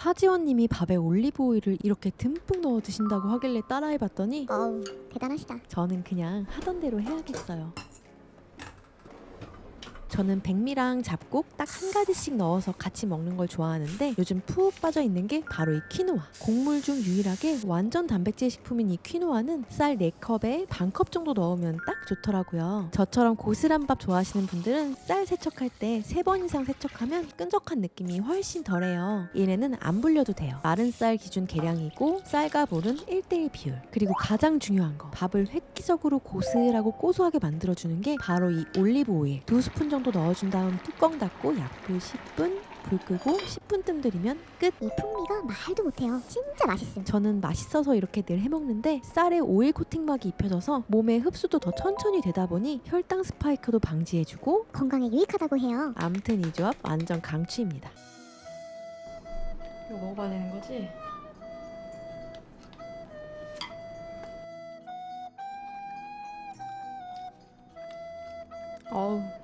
하지원님이 밥에 올리브 오일을 이렇게 듬뿍 넣어 드신다고 하길래 따라해봤더니 어우 대단하시다. 저는 그냥 하던 대로 해야겠어요. 저는 백미랑 잡곡 딱 한 가지씩 넣어서 같이 먹는 걸 좋아하는데 요즘 푹 빠져 있는 게 바로 이 퀴노아. 곡물 중 유일하게 완전 단백질 식품인 이 퀴노아는 쌀 4컵에 반 컵 정도 넣으면 딱 좋더라고요. 저처럼 고슬한 밥 좋아하시는 분들은 쌀 세척할 때세번 이상 세척하면 끈적한 느낌이 훨씬 덜해요. 얘네는 안 불려도 돼요. 마른 쌀 기준 계량이고 쌀과 물은 1대1 비율. 그리고 가장 중요한 거 밥을 획기적으로 고슬하고 고소하게 만들어주는 게 바로 이 올리브 오일. 두 스푼 정도 넣어준 다음 뚜껑 닫고 약불 10분 불 끄고 10분 뜸 들이면 끝. 이 풍미가 말도 못해요. 진짜 맛있음. 저는 맛있어서 이렇게 늘 해먹는데 쌀에 오일 코팅막이 입혀져서 몸에 흡수도 더 천천히 되다 보니 혈당 스파이크도 방지해주고 건강에 유익하다고 해요. 암튼 이 조합 완전 강추입니다. 이거 먹어봐야 되는 거지? 어우